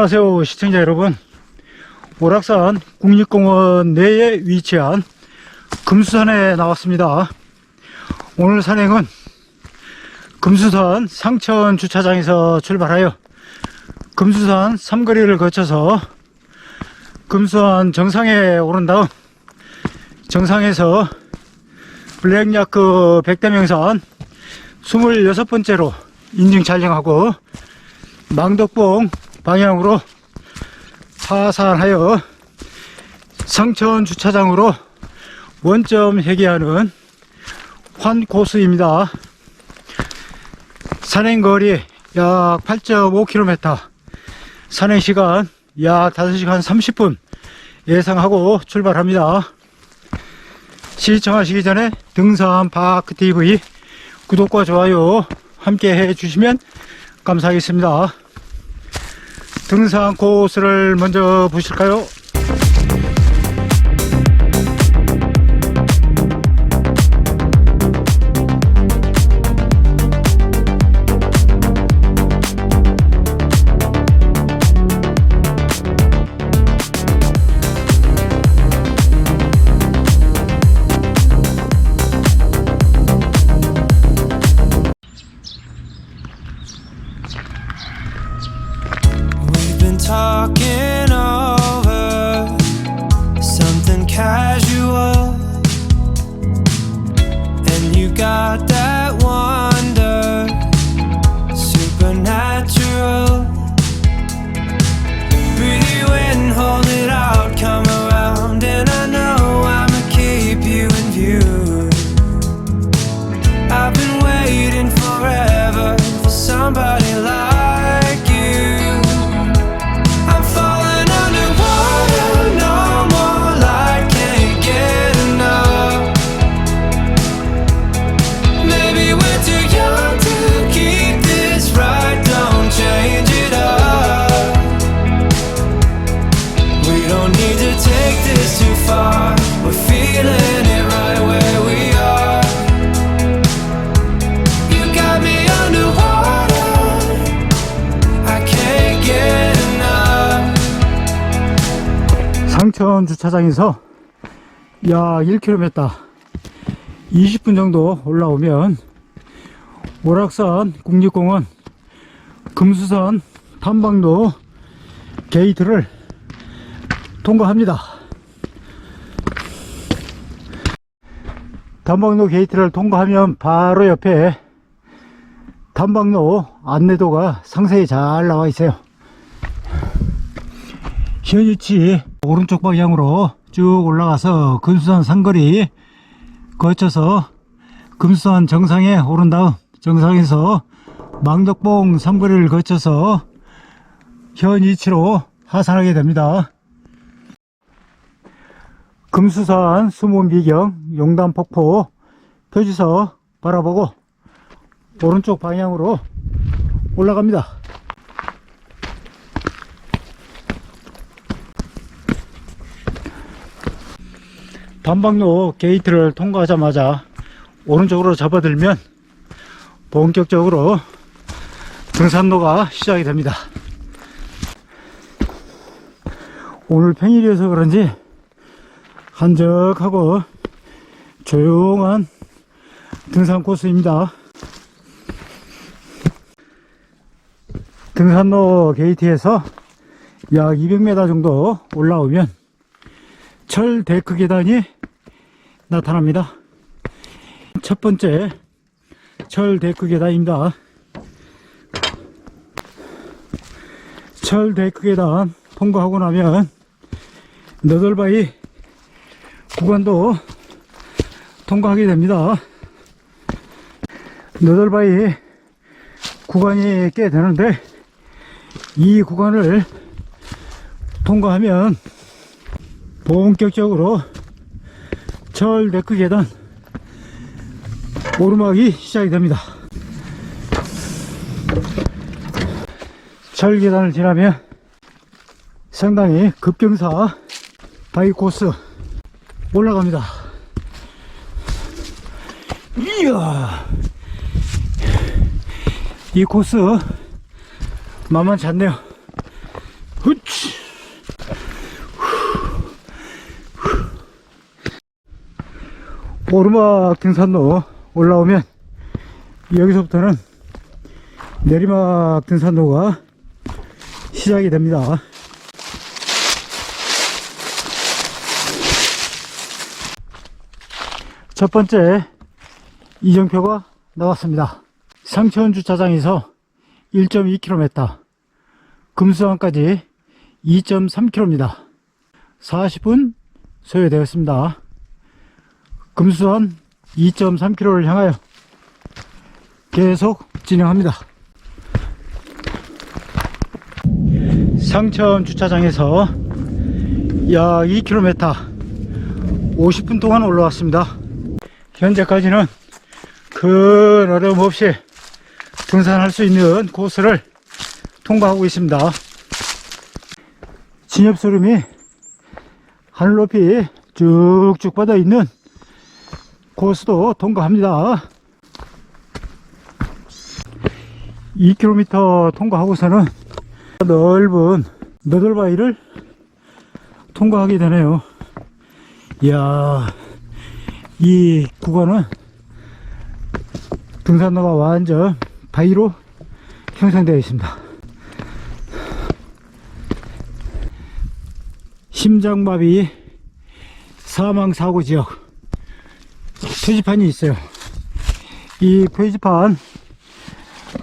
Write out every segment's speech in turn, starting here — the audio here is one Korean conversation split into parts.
안녕하세요 시청자 여러분. 오락산 국립공원 내에 위치한 금수산에 나왔습니다. 오늘 산행은 금수산 상천 주차장에서 출발하여 금수산 삼거리를 거쳐서 금수산 정상에 오른 다음 정상에서 블랙야크 백대명산 26번째로 인증 촬영하고 망덕봉 방향으로 하산하여 성천 주차장으로 원점 회귀하는 환 코스입니다. 산행 거리 약 8.5km, 산행 시간 약 5시간 30분 예상하고 출발합니다. 시청하시기 전에 등산 파크 TV 구독과 좋아요 함께 해주시면 감사하겠습니다. 등산 코스를 먼저 보실까요? 상천 주차장에서 약 1km 20분 정도 올라오면 오락산 국립공원 금수산 탐방로 게이트를 통과합니다. 탐방로 게이트를 통과하면 바로 옆에 탐방로 안내도가 상세히 잘 나와 있어요. 현 위치 오른쪽 방향으로 쭉 올라가서 금수산 상거리 거쳐서 금수산 정상에 오른 다음 정상에서 망덕봉 삼거리를 거쳐서 현 위치로 하산하게 됩니다. 금수산 수문 비경 용담 폭포 표지서 바라보고 오른쪽 방향으로 올라갑니다. 단방로 게이트를 통과하자마자 오른쪽으로 접어들면 본격적으로 등산로가 시작이 됩니다. 오늘 평일이어서 그런지 한적하고 조용한 등산 코스입니다. 등산로 게이트에서 약 200m 정도 올라오면 철 데크 계단이 나타납니다. 첫 번째 철 데크 계단입니다. 철 데크 계단 통과하고 나면 너덜바위 구간도 통과하게 됩니다. 너덜바위 구간이 꽤 되는데 이 구간을 통과하면 본격적으로 철 데크 계단 오르막이 시작이 됩니다. 철 계단을 지나면 상당히 급경사 바이 코스 올라갑니다. 이야 이 코스 만만치 않네요. 후치. 오르막 등산로 올라오면 여기서부터는 내리막 등산로가 시작이 됩니다. 첫 번째 이정표가 나왔습니다. 상천 주차장에서 1.2km, 금수항까지 2.3km입니다. 40분 소요되었습니다. 금수원 2.3km를 향하여 계속 진행합니다. 상천 주차장에서 약 2km 50분 동안 올라왔습니다. 현재까지는 큰 어려움 없이 등산할 수 있는 코스를 통과하고 있습니다. 진엽소름이 하늘 높이 쭉쭉 뻗어 있는 코스도 통과합니다. 2km 통과하고서는 넓은 너덜바위를 통과하게 되네요. 이야, 이 구간은 등산로가 완전 바위로 형성되어 있습니다. 심장마비 사망사고 지역 표지판이 있어요. 이 표지판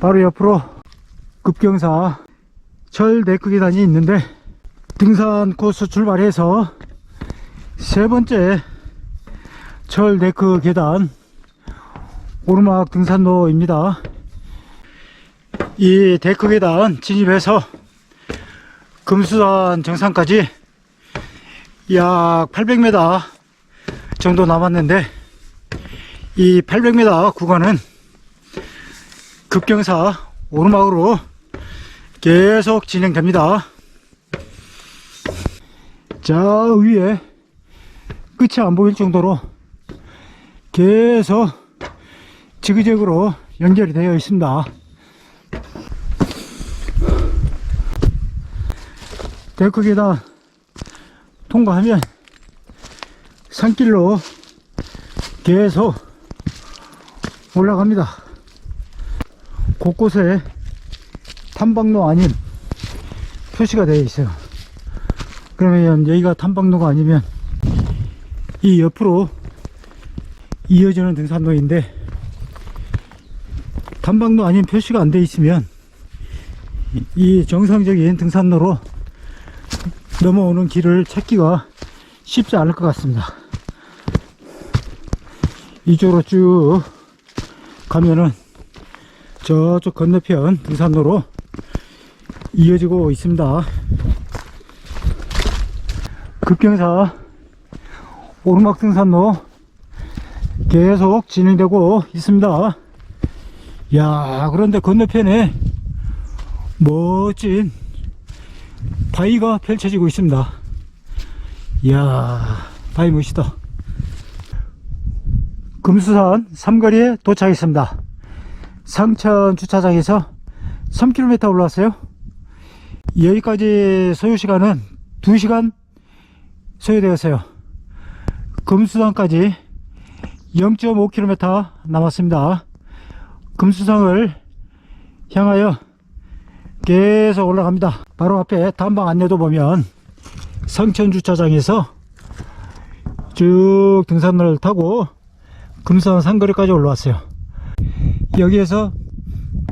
바로 옆으로 급경사 철 데크 계단이 있는데 등산 코스 출발해서 세 번째 철 데크 계단 오르막 등산로입니다. 이 데크 계단 진입해서 금수산 정상까지 약 800m 정도 남았는데 이 800m 구간은 급경사 오르막으로 계속 진행됩니다. 저 위에 끝이 안 보일 정도로 계속 지그재그로 연결이 되어 있습니다. 데크 계단 통과하면 산길로 계속 올라갑니다. 곳곳에 탐방로 아닌 표시가 되어 있어요. 그러면 여기가 탐방로가 아니면 이 옆으로 이어지는 등산로인데 탐방로 아닌 표시가 안 되어 있으면 이 정상적인 등산로로 넘어오는 길을 찾기가 쉽지 않을 것 같습니다. 이쪽으로 쭉 가면은 저쪽 건너편 등산로로 이어지고 있습니다. 급경사 오르막 등산로 계속 진행되고 있습니다. 야 그런데 건너편에 멋진 바위가 펼쳐지고 있습니다. 이야 바위 멋있다. 금수산 삼거리에 도착했습니다. 상천 주차장에서 3km 올라왔어요. 여기까지 소요 시간은 2시간 소요되었어요. 금수산까지 0.5km 남았습니다. 금수상을 향하여 계속 올라갑니다. 바로 앞에 단방 안내도 보면 성천 주차장에서 쭉 등산로를 타고 금산 산거리까지 올라왔어요. 여기에서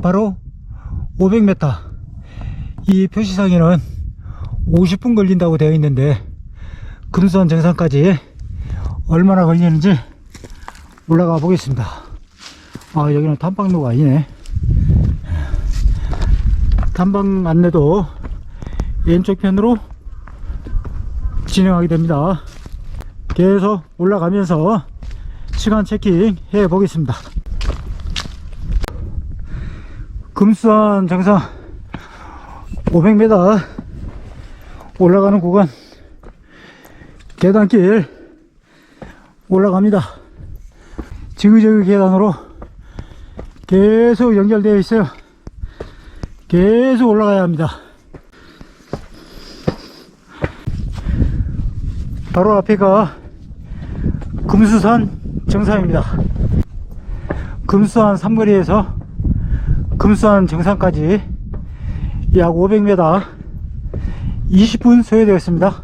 바로 500m 이 표시상에는 50분 걸린다고 되어 있는데 금수산 정상까지 얼마나 걸리는지 올라가 보겠습니다. 아 여기는 탐방로가 아니네. 탐방 안내도 왼쪽 편으로 진행하게 됩니다. 계속 올라가면서 시간 체킹 해 보겠습니다. 금수산 정상 500m 올라가는 구간 계단길 올라갑니다. 지그재그 계단으로 계속 연결되어 있어요. 계속 올라가야 합니다. 바로 앞에가 금수산 정상입니다. 금수산 삼거리에서 금수산 정상까지 약 500m 20분 소요되었습니다.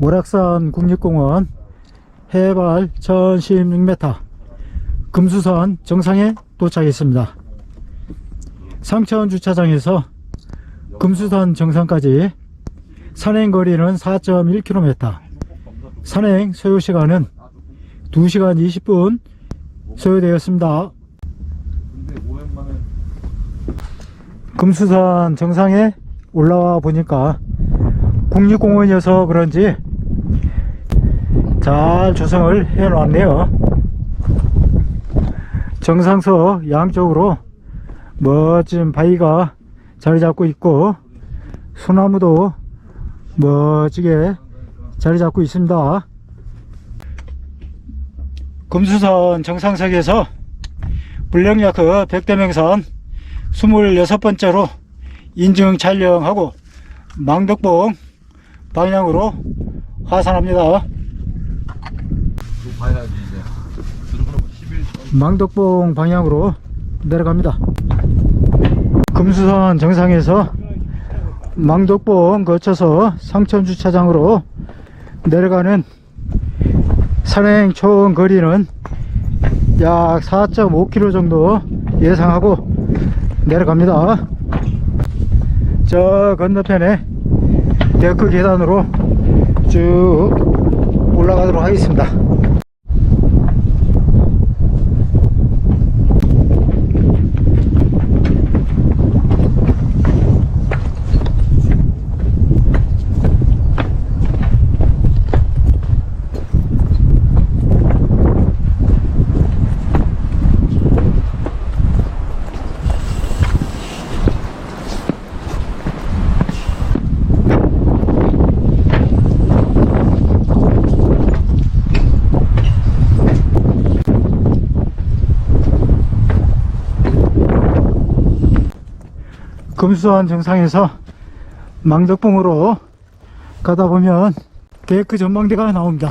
오락산 국립공원 해발 1016m 금수산 정상에 도착했습니다. 상천 주차장에서 금수산 정상까지 산행 거리는 4.1km 산행 소요 시간은 2시간 20분 소요되었습니다. 금수산 정상에 올라와 보니까 국립공원이어서 그런지 잘 조성을 해 놨네요. 정상서 양쪽으로 멋진 바위가 자리 잡고 있고 소나무도 멋지게 자리 잡고 있습니다. 금수산 정상석에서 불량야크 백대명산 26번째로 인증 촬영하고 망덕봉 방향으로 하산합니다. 봐야지 이제 들어보면 11 망덕봉 방향으로 내려갑니다. 금수산 정상에서 망덕봉 거쳐서 상천주차장으로 내려가는 산행 총 거리는 약 4.5km 정도 예상하고 내려갑니다. 저 건너편에 데크 계단으로 쭉 올라가도록 하겠습니다. 금수원 정상에서 망덕봉으로 가다 보면 데크 전망대가 나옵니다.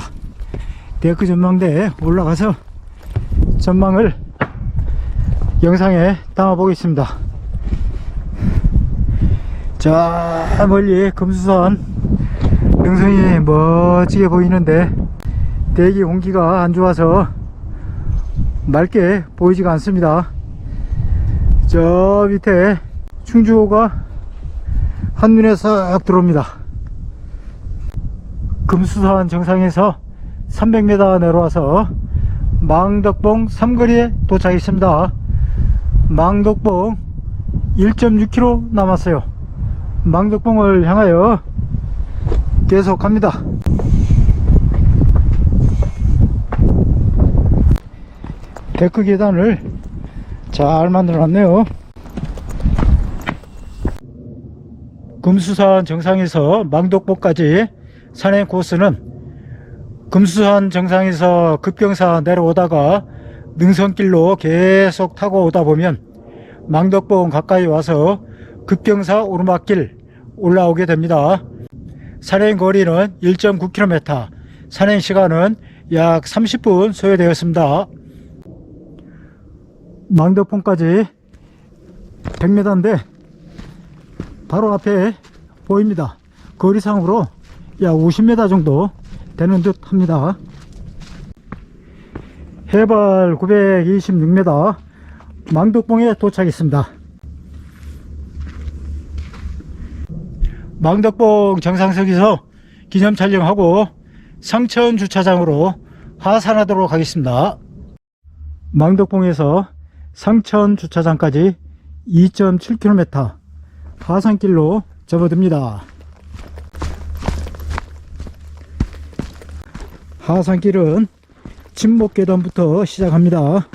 데크 전망대에 올라가서 전망을 영상에 담아 보겠습니다. 저 멀리 금수산 능선이 멋지게 보이는데 대기 공기가 안 좋아서 맑게 보이지가 않습니다. 저 밑에 충주호가 한눈에 싹 들어옵니다. 금수산 정상에서 300m 내려와서 망덕봉 삼거리에 도착했습니다. 망덕봉 1.6km 남았어요. 망덕봉을 향하여 계속 갑니다. 데크 계단을 잘 만들어 놨네요. 금수산 정상에서 망독봉까지 산행 코스는 금수산 정상에서 급경사 내려오다가 능선길로 계속 타고 오다 보면 망덕봉 가까이 와서 급경사 오르막길 올라오게 됩니다. 산행 거리는 1.9km, 산행 시간은 약 30분 소요되었습니다. 망덕봉까지 100m인데 바로 앞에 보입니다. 거리상으로 약 50m 정도 되는 듯 합니다. 해발 926m 망덕봉에 도착했습니다. 망덕봉 정상석에서 기념 촬영하고 상천 주차장으로 하산하도록 하겠습니다. 망덕봉에서 상천 주차장까지 2.7km 하산길로 접어듭니다. 하산길은 침목 계단부터 시작합니다.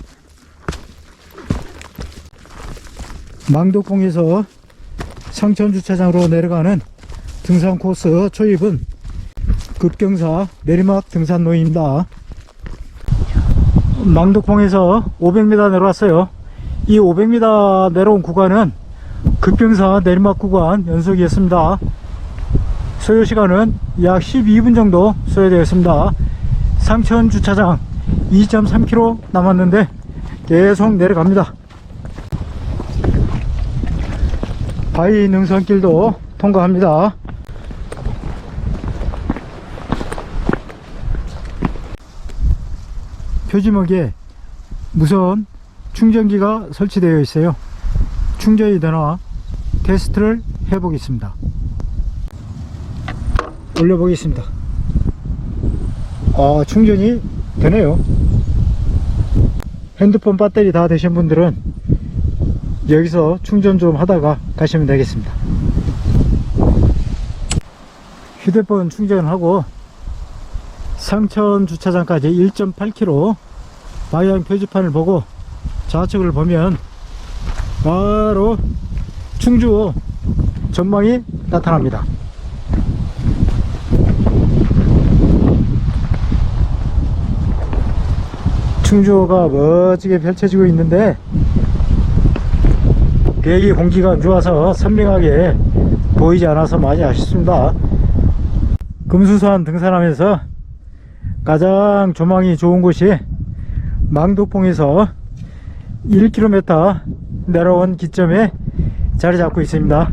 망독봉에서 상천 주차장으로 내려가는 등산 코스 초입은 급경사 내리막 등산로입니다. 망독봉에서 500m 내려왔어요. 이 500m 내려온 구간은 급경사 내리막 구간 연속이었습니다. 소요 시간은 약 12분 정도 소요되었습니다. 상천 주차장 2.3km 남았는데 계속 내려갑니다. 바위 능선길도 통과합니다. 표지막에 무선 충전기가 설치되어 있어요. 충전이 되나 테스트를 해 보겠습니다. 올려 보겠습니다. 아, 충전이 되네요. 핸드폰 배터리 다 되신 분들은 여기서 충전 좀 하다가 가시면 되겠습니다. 휴대폰 충전하고 상천 주차장까지 1.8km 방향 표지판을 보고 좌측을 보면 바로 충주 전망이 나타납니다. 충주가 멋지게 펼쳐지고 있는데 대기 공기가 안 좋아서 선명하게 보이지 않아서 많이 아쉽습니다. 금수산 등산하면서 가장 조망이 좋은 곳이 망독봉에서 1km 내려온 기점에 자리 잡고 있습니다.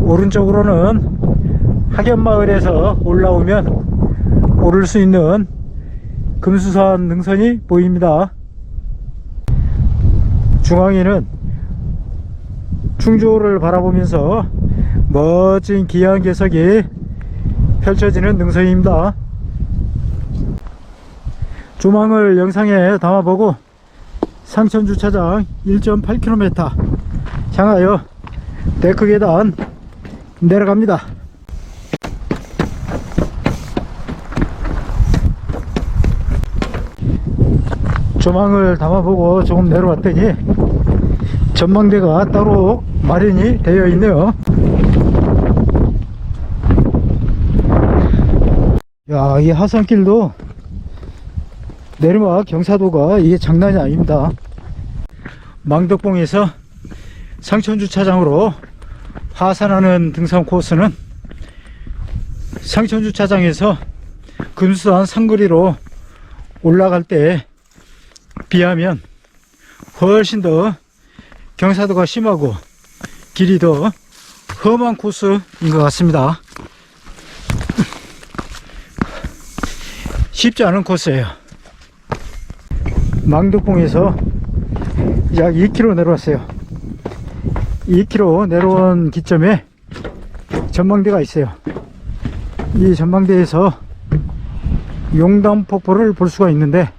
오른쪽으로는 학연마을에서 올라오면 오를 수 있는 금수산 능선이 보입니다. 중앙에는 충주를 바라보면서 멋진 기암괴석이 펼쳐지는 능선입니다. 조망을 영상에 담아보고 상천주차장 1.8km 향하여 데크 계단 내려갑니다. 조망을 담아보고 조금 내려왔더니 전망대가 따로 마련이 되어 있네요. 야, 이 하산길도 내리막 경사도가 이게 장난이 아닙니다. 망덕봉에서 상천 주차장으로 하산하는 등산 코스는 상천 주차장에서 금수산 상거리로 올라갈 때 비하면 훨씬 더 경사도가 심하고 길이 더 험한 코스인 것 같습니다. 쉽지 않은 코스예요. 망덕봉에서 약 2km 내려왔어요. 2km 내려온 기점에 전망대가 있어요. 이 전망대에서 용담 폭포를 볼 수가 있는데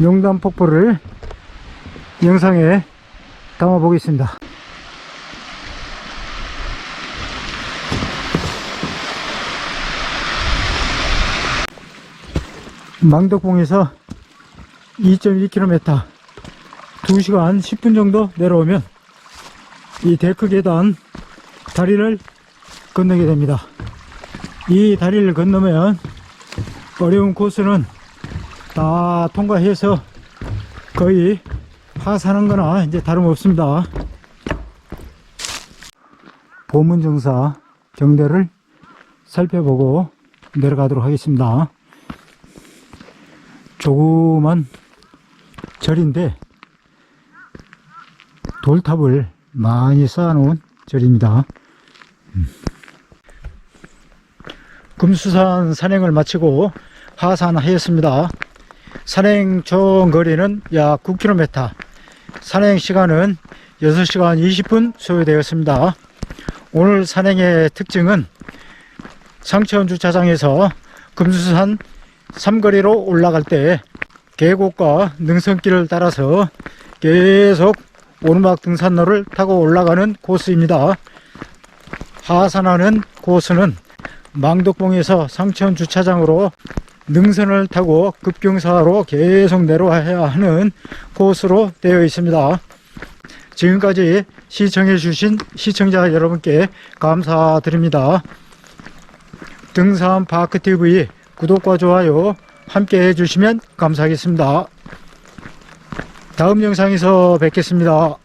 용담 폭포를 영상에 담아 보겠습니다. 망덕봉에서 2.2km 2시간 10분 정도 내려오면 이 데크 계단 다리를 건너게 됩니다. 이 다리를 건너면 어려운 코스는 다 통과해서 거의 하산한 거나 이제 다름없습니다. 보문정사 경대를 살펴보고 내려가도록 하겠습니다. 조그만 절인데 돌탑을 많이 쌓아놓은 절입니다. 음. 금수산 산행을 마치고 하산하였습니다. 산행 총 거리는 약 9km, 산행 시간은 6시간 20분 소요되었습니다. 오늘 산행의 특징은 상천 주차장에서 금수산 삼거리로 올라갈 때 계곡과 능선길을 따라서 계속 오르막 등산로를 타고 올라가는 코스입니다. 하산하는 코스는 망덕봉에서 상천 주차장으로 능선을 타고 급경사로 계속 내려와야 하는 코스로 되어 있습니다. 지금까지 시청해 주신 시청자 여러분께 감사드립니다. 등산 파크TV 구독과 좋아요 함께 해주시면 감사하겠습니다. 다음 영상에서 뵙겠습니다.